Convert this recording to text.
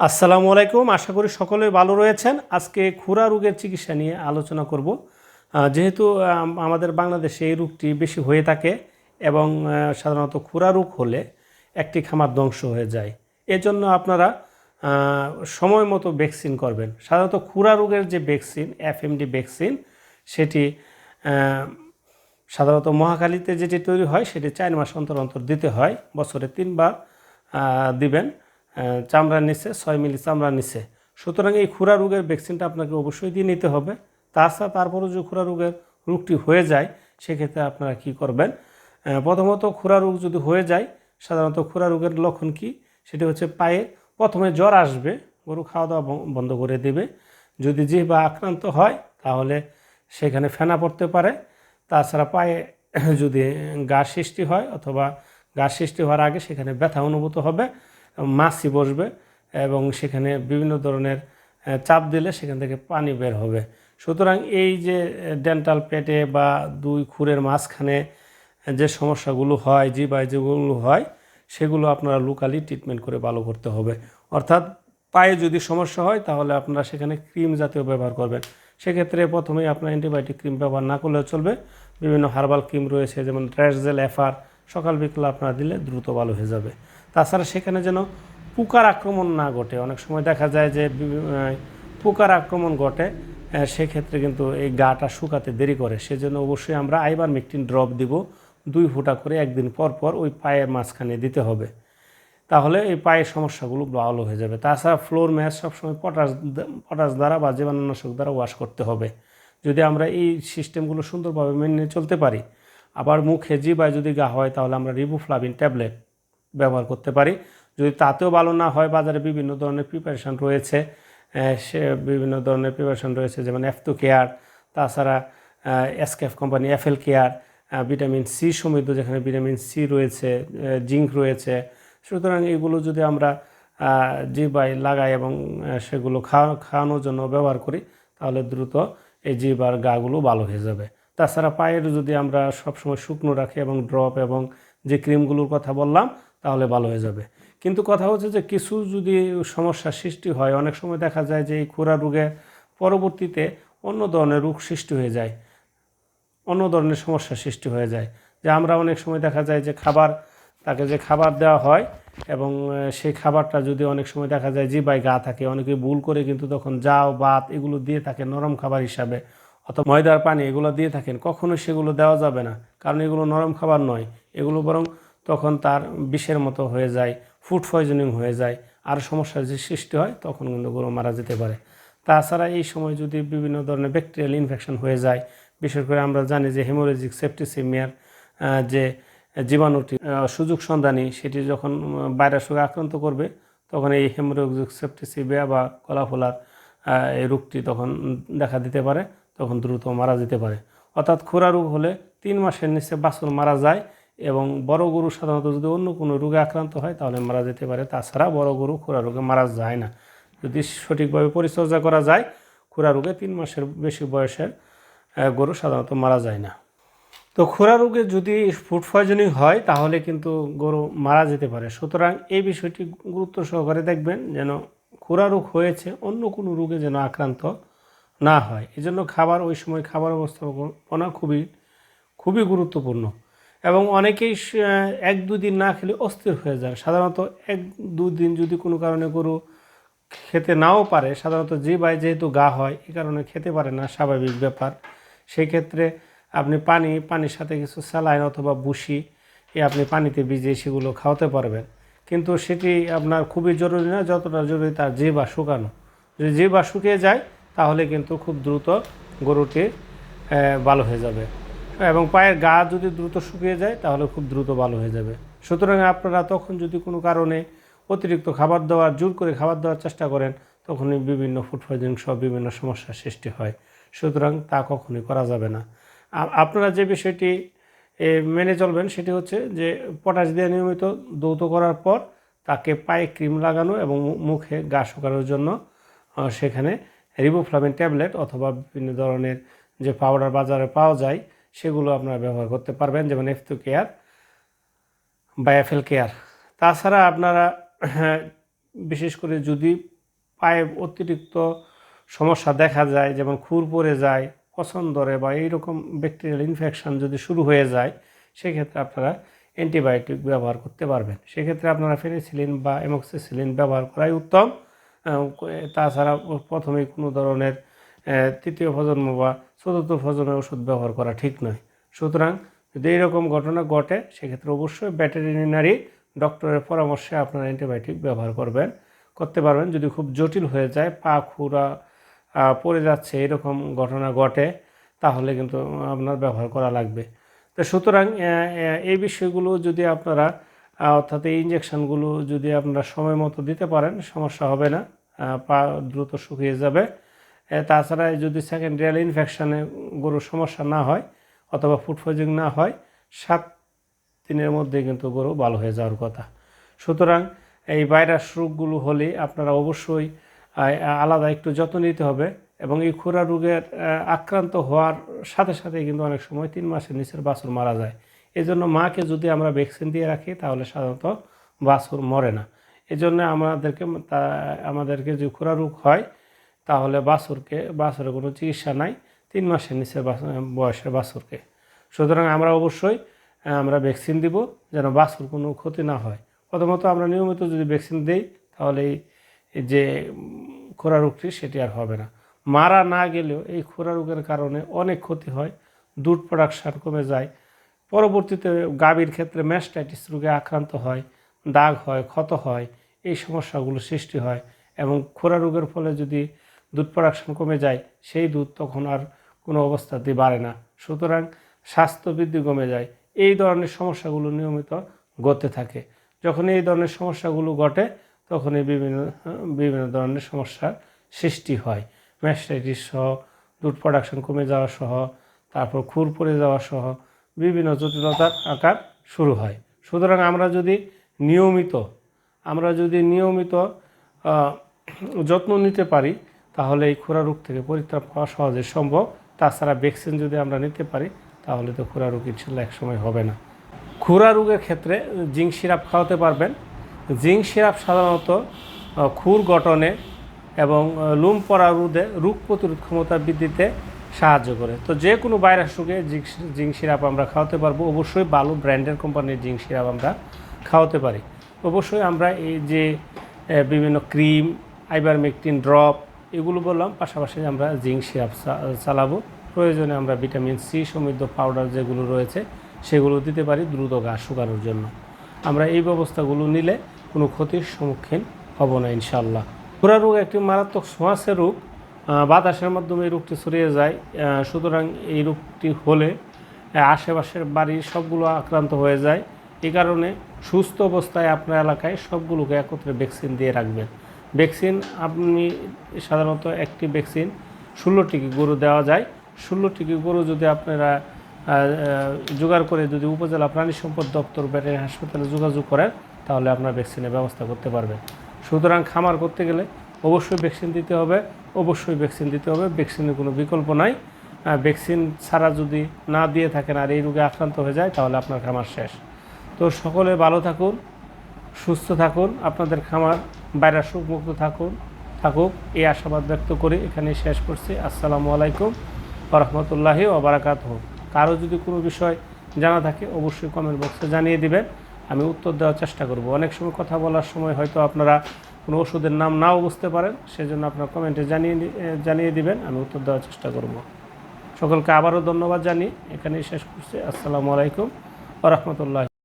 আসসালামু আলাইকুম। আশা করি সকলেই ভালো রয়েছেন। আজকে খুরা রোগের চিকিৎসা নিয়ে আলোচনা করব। যেহেতু আমাদের বাংলাদেশে এই রোগটি বেশি হয়ে থাকে এবং সাধারণত খুরা রোগ হলে একটি খামার ধ্বংস হয়ে যায়। এজন্য আপনারা সময় মতো ভ্যাকসিন করবেন। সাধারণত খুরা রোগের যে ভ্যাকসিন, এফএমডি ভ্যাকসিন, সেটি সাধারণত মহাখালীতে যেটি তৈরি হয়, সেটি চার মাস অন্তর অন্তর দিতে হয়। বছরে তিনবার দিবেন। চামড়ার নিচে ছয় মিলি চামড়ার নিচে সুতরাং এই খুরা রোগের ভ্যাকসিনটা আপনাকে অবশ্যই দিয়ে নিতে হবে। তাছাড়া তারপরেও যে খুরা রোগের রোগটি হয়ে যায়, সেক্ষেত্রে আপনারা কি করবেন? প্রথমত খুরা রোগ যদি হয়ে যায়, সাধারণত খুরা রোগের লক্ষণ কি? সেটি হচ্ছে পায়ে প্রথমে জ্বর আসবে, গরু খাওয়া দাওয়া বন্ধ করে দেবে। যদি জিহ্বা আক্রান্ত হয়, তাহলে সেখানে ফেনা পড়তে পারে। তাছাড়া পায়ে যদি গা সৃষ্টি হয় অথবা গা সৃষ্টি হওয়ার আগে সেখানে ব্যথা অনুভূত হবে। মাছি বসবে এবং সেখানে বিভিন্ন ধরনের চাপ দিলে সেখান থেকে পানি বের হবে। সুতরাং এই যে ডেন্টাল পেটে বা দুই খুরের মাঝখানে যে সমস্যাগুলো হয় জিবায় যেগুলো হয়, সেগুলো আপনারা লোকালি ট্রিটমেন্ট করে ভালো করতে হবে। অর্থাৎ পায়ে যদি সমস্যা হয়, তাহলে আপনারা সেখানে ক্রিম জাতীয় ব্যবহার করবেন। সেক্ষেত্রে প্রথমেই আপনার অ্যান্টিবায়োটিক ক্রিম ব্যবহার না করলেও চলবে। বিভিন্ন হার্বাল ক্রিম রয়েছে, যেমন ড্রেসজেল এফআর সকাল বিকেল আপনারা দিলে দ্রুত ভালো হয়ে যাবে। তাছাড়া সেখানে যেন পোকার আক্রমণ না ঘটে, অনেক সময় দেখা যায় যে পোকার আক্রমণ ঘটে সেক্ষেত্রে কিন্তু এই গাটা শুকাতে দেরি করে। সেজন্য অবশ্যই আমরা আইবার মেকটিন ড্রপ দিব, দুই ফোঁটা করে একদিন পর পর ওই পায়ের মাঝখানে দিতে হবে। তাহলে এই পায়ের সমস্যাগুলো ভালো হয়ে যাবে। তাছাড়া ফ্লোর ম্যাচ সবসময় পটাশ পটাশ দ্বারা বা জীবাণুনাশক দ্বারা ওয়াশ করতে হবে। যদি আমরা এই সিস্টেমগুলো সুন্দরভাবে মেনে চলতে পারি আবার মুখে জিবায় যদি গা হয়, তাহলে আমরা রিবুফ্লাভিন ট্যাবলেট ব্যবহার করতে পারি। যদি তাতেও ভালো না হয়, বাজারে বিভিন্ন ধরনের প্রিপারেশান রয়েছে সে বিভিন্ন ধরনের প্রিপারেশান রয়েছে, যেমন এফতো কেয়ার তাছাড়া SKF company FL care vitamin C সমৃদ্ধ যেখানে ভিটামিন সি রয়েছে জিঙ্ক রয়েছে। সুতরাং এগুলো যদি আমরা জিবাই লাগাই এবং সেগুলো খাওয়া, খাওয়ানোর জন্য ব্যবহার করি, তাহলে দ্রুত এই জিবার গাগুলো ভালো হয়ে যাবে। তাছাড়া পায়ের যদি আমরা সবসময় শুকনো রাখি এবং ড্রপ এবং যে ক্রিমগুলোর কথা বললাম, তাহলে ভালো হয়ে যাবে। কিন্তু কথা হচ্ছে যে কিছু যদি সমস্যার সৃষ্টি হয়, অনেক সময় দেখা যায় যে এই খুরা রোগের পরবর্তীতে অন্য ধরনের রোগ সৃষ্টি হয়ে যায়, অন্য ধরনের সমস্যার সৃষ্টি হয়ে যায়। যে আমরা অনেক সময় দেখা যায় যে খাবার, তাকে যে খাবার দেওয়া হয় এবং সেই খাবারটা যদি অনেক সময় দেখা যায় জিবাই গা থাকে, অনেকে ভুল করে কিন্তু তখন যাও বাত এগুলো দিয়ে থাকে নরম খাবার হিসাবে। অথবা ময়দার পানি এগুলো দিয়ে থাকেন কখনোই সেগুলো দেওয়া যাবে না, কারণ এগুলো নরম খাবার নয়। এগুলো বরং তখন তার বিষের মতো হয়ে যায় ফুড পয়জনিং হয়ে যায়, আর সমস্যার যে সৃষ্টি হয় তখন কিন্তু গরু মারা যেতে পারে। তাছাড়া এই সময় যদি বিভিন্ন ধরনের ব্যাকটেরিয়াল ইনফেকশন হয়ে যায়, বিশেষ করে আমরা জানি যে হেমোরেজিক সেপ্টিসিমিয়ার যে জীবাণুটি সুযোগ সন্ধানী, সেটি যখন ভাইরাস রোগে আক্রান্ত করবে, তখন এই হেমোরেজিক সেপ্টিসিমিয়া বা কলাফোলার এই রোগটি তখন দেখা দিতে পারে। তখন দ্রুত মারা যেতে পারে। অর্থাৎ খোরা রোগ হলে তিন মাসের নিচে বাছুর মারা যায় এবং বড় গরু সাধারণত যদি অন্য কোনো রোগে আক্রান্ত হয় তাহলে মারা যেতে পারে। তাছাড়া বড় গরু খোরা রোগে মারা যায় না। যদি সঠিকভাবে পরিচর্যা করা যায়, খোরা রোগে তিন মাসের বেশি বয়সের গরু সাধারণত মারা যায় না। তো খোরা রোগে যদি ফুড পয়জনিং হয় তাহলে কিন্তু গরু মারা যেতে পারে। সুতরাং এই বিষয়টি গুরুত্ব সহকারে দেখবেন যেন খোরা রোগ হয়েছে, অন্য কোনো রোগে যেন আক্রান্ত না হয়। এজন্য খাবার, ওই সময় খাবার ব্যবস্থাপনা খুবই খুবই গুরুত্বপূর্ণ। এবং অনেকেই এক দুদিন না খেলে অস্থির হয়ে যায়। সাধারণত এক দুদিন যদি কোনো কারণে গরু খেতে নাও পারে, সাধারণত জিবায় যেহেতু গা হয় এই কারণে খেতে পারে না, স্বাভাবিক ব্যাপার। সেই ক্ষেত্রে আপনি পানি, পানির সাথে কিছু স্যালাইন অথবা বুসি এ আপনি পানিতে ভিজিয়ে সেগুলো খাওয়াতে পারবেন। কিন্তু সেটি আপনার খুবই জরুরি না, যতটা জরুরি তার জিবা শুকানো। যদি জিবা শুকিয়ে যায় তাহলে কিন্তু খুব দ্রুত গরুটি ভালো হয়ে যাবে। এবং পায়ের গা যদি দ্রুত শুকিয়ে যায়, তাহলে খুব দ্রুত ভালো হয়ে যাবে। সুতরাং আপনারা তখন যদি কোনো কারণে অতিরিক্ত খাবার দেওয়ার, জোর করে খাবার দেওয়ার চেষ্টা করেন, তখনই বিভিন্ন ফুড পয়জনিং সহ বিভিন্ন সমস্যার সৃষ্টি হয়। সুতরাং তা কখনোই করা যাবে না। আপনারা যে বিষয়টি মেনে চলবেন সেটি হচ্ছে যে পটাশ দিয়ে নিয়মিত দৌত করার পর তাকে পায়ে ক্রিম লাগানো এবং মুখে গা শুকানোর জন্য সেখানে রিবোফ্লাভিন ট্যাবলেট অথবা বিভিন্ন ধরনের যে পাউডার বাজারে পাওয়া যায়, সেগুলো আপনারা ব্যবহার করতে পারবেন, যেমন এফতো কেয়ার বা এফএল কেয়ার তাছাড়া আপনারা, বিশেষ করে যদি পায়ে অতিরিক্ত সমস্যা দেখা যায়, যেমন খুর পড়ে যায়, পছন্দ ধরে বা এইরকম ব্যাকটেরিয়াল ইনফেকশন যদি শুরু হয়ে যায়, সেক্ষেত্রে আপনারা অ্যান্টিবায়োটিক ব্যবহার করতে পারবেন। সেক্ষেত্রে আপনারা ফেনিসিলিন বা এমক্সিসিলিন ব্যবহার করাই উত্তম। তাছাড়া প্রথমেই কোনো ধরনের তৃতীয় প্রজন্ম বা চতুর্থ প্রজন্মের ওষুধ ব্যবহার করা ঠিক নয়। সুতরাং যদি এইরকম ঘটনা ঘটে সেক্ষেত্রে অবশ্যই ভেটেরিনারি ডক্টরের পরামর্শে আপনারা অ্যান্টিবায়োটিক ব্যবহার করবেন করতে পারবেন। যদি খুব জটিল হয়ে যায় পা আহ, পড়ে যাচ্ছে এরকম ঘটনা ঘটে তাহলে কিন্তু আপনার ব্যবহার করা লাগবে। তো সুতরাং এই বিষয়গুলো যদি আপনারা অর্থাৎ এই ইঞ্জেকশনগুলো যদি আপনারা সময় মতো দিতে পারেন, সমস্যা হবে না পা দ্রুত শুকিয়ে যাবে। তাছাড়া যদি সেকেন্ডারি ইনফেকশানে গরুর সমস্যা না হয় অথবা ফুড পয়জনিং না হয়, সাত দিনের মধ্যে কিন্তু গরু ভালো হয়ে যাওয়ার কথা। সুতরাং এই ভাইরাস রোগগুলো হলে আপনারা অবশ্যই আলাদা একটু যত্ন নিতে হবে এবং এই খুরা রোগের আক্রান্ত হওয়ার সাথে সাথে কিন্তু অনেক সময় তিন মাসের নিচের বাছুর মারা যায়। এই জন্য মাকে যদি আমরা ভ্যাকসিন দিয়ে রাখি, তাহলে সাধারণত বাছুর মরে না। এই জন্য আমাদেরকে আমাদেরকে যে খুরা রোগ হয়, তাহলে বাছুরকে বাছুরের কোনো চিকিৎসা নাই, তিন মাসের বাছুর- বয়সের বাছুরকে। সুতরাং আমরা অবশ্যই আমরা ভ্যাকসিন দিব যেন বাছুর কোনো ক্ষতি না হয়। প্রথমত আমরা নিয়মিত যদি ভ্যাকসিন দিই, তাহলে এই যে খোরা রোগটি সেটি আর হবে না। মারা না গেলেও এই খোরা রোগের কারণে অনেক ক্ষতি হয়, দুধ প্রোডাকশান কমে যায় পরবর্তীতে গাভীর ক্ষেত্রে ম্যাস্টাইটিস রোগে আক্রান্ত হয়, দাগ হয়, ক্ষত হয়, এই সমস্যাগুলো সৃষ্টি হয় এবং খোরা রোগের ফলে যদি দুধ প্রোডাকশন কমে যায়, সেই দুধ তখন আর কোনো অবস্থাতেই বাড়ে না। সুতরাং স্বাস্থ্য বৃদ্ধি কমে যায়। এই ধরনের সমস্যাগুলো নিয়মিত ঘটতে থাকে। যখন এই ধরনের সমস্যাগুলো ঘটে, তখনই বিভিন্ন বিভিন্ন ধরনের সমস্যার সৃষ্টি হয়। ম্যাস্টাইটিস সহ দুধ প্রোডাকশন কমে যাওয়া সহ, তারপর খুর পড়ে যাওয়া সহ বিভিন্ন জটিলতার আকার শুরু হয়। সুতরাং আমরা যদি নিয়মিত, আমরা যদি নিয়মিত যত্ন নিতে পারি, তাহলে এই খোরা রোগ থেকে পরিত্রাণ পাওয়া সহজে সম্ভব। তাছাড়া ভ্যাকসিন যদি আমরা নিতে পারি, তাহলে তো খোরা রোগ ইনশাল্লাহ একসময় হবে না। খুরা রোগের ক্ষেত্রে জিঙ্ক সিরাপ খাওয়াতে পারবেন। জিঙ্ক সিরাপ সাধারণত খুর গঠনে এবং লোম পড়া রোধে রোগ প্রতিরোধ ক্ষমতা বৃদ্ধিতে সাহায্য করে। তো যে কোনো ভাইরাস রোগে জিঙ্ক সিরাপ আমরা খাওয়াতে পারব। অবশ্যই ভালো ব্র্যান্ডের কোম্পানির জিঙ্ক সিরাপ আমরা খাওয়াতে পারি। অবশ্যই আমরা এই যে বিভিন্ন ক্রিম, আইবারমেকটিন ড্রপ, এগুলো বললাম, পাশাপাশি আমরা জিঙ্ক সিরাপ চালাবো। প্রয়োজনে আমরা ভিটামিন সি সমৃদ্ধ পাউডার যেগুলো রয়েছে, সেগুলো দিতে পারি দ্রুত গা শুকানোর জন্য। আমরা এই ব্যবস্থাগুলো নিলে কোনো ক্ষতির সম্মুখীন হব না ইনশাল্লাহ খুরা রোগ একটি মারাত্মক ছোঁয়াচে রোগ। বাতাসের মাধ্যমে এই রোগটি ছড়িয়ে যায়। সুতরাং এই রোগটি হলে আশেপাশের বাড়ির সবগুলো আক্রান্ত হয়ে যায়। এই কারণে সুস্থ অবস্থায় আপনার এলাকায় সবগুলোকে একত্রে ভ্যাকসিন দিয়ে রাখবেন। ভ্যাকসিন আপনি সাধারণত একটি ভ্যাকসিন ষোলোটি গরু দেওয়া যায়। ষোলোটি গরু যদি আপনারা জোগাড় করে যদি উপজেলা প্রাণী সম্পদ দপ্তর ব্যাটারি হাসপাতালে যোগাযোগ করেন, তাহলে আপনার ভ্যাকসিনের ব্যবস্থা করতে পারবেন। সুতরাং খামার করতে গেলে অবশ্যই ভ্যাকসিন দিতে হবে, অবশ্যই ভ্যাকসিন দিতে হবে ভ্যাকসিনের কোনো বিকল্প নাই। ভ্যাকসিন ছাড়া যদি না দিয়ে থাকেন আর এই রোগে আক্রান্ত হয়ে যায়, তাহলে আপনার খামার শেষ। তো সকলে ভালো থাকুন, সুস্থ থাকুন, আপনাদের খামার ভাইরাস মুক্ত থাকুন, থাকুক। এই আশাবাদ ব্যক্ত করে এখানে শেষ করছি। আসসালামু আলাইকুম রহমতুল্লাহি ওবরাকাত হোক কারও যদি কোনো বিষয় জানা থাকে, অবশ্যই কমেন্ট বক্সে জানিয়ে দিবেন। আমি উত্তর দেওয়ার চেষ্টা করব। অনেক সময় কথা বলার সময় হয়তো আপনারা কোনো ওষুধের নাম নাও বুঝতে পারেন, সেজন্য আপনার কমেন্টে জানিয়ে জানিয়ে দিবেন, আমি উত্তর দেওয়ার চেষ্টা করব। সকলকে আবারও ধন্যবাদ জানি এখানেই শেষ করছি। আসসালামু আলাইকুম রহমতুল্লাহ।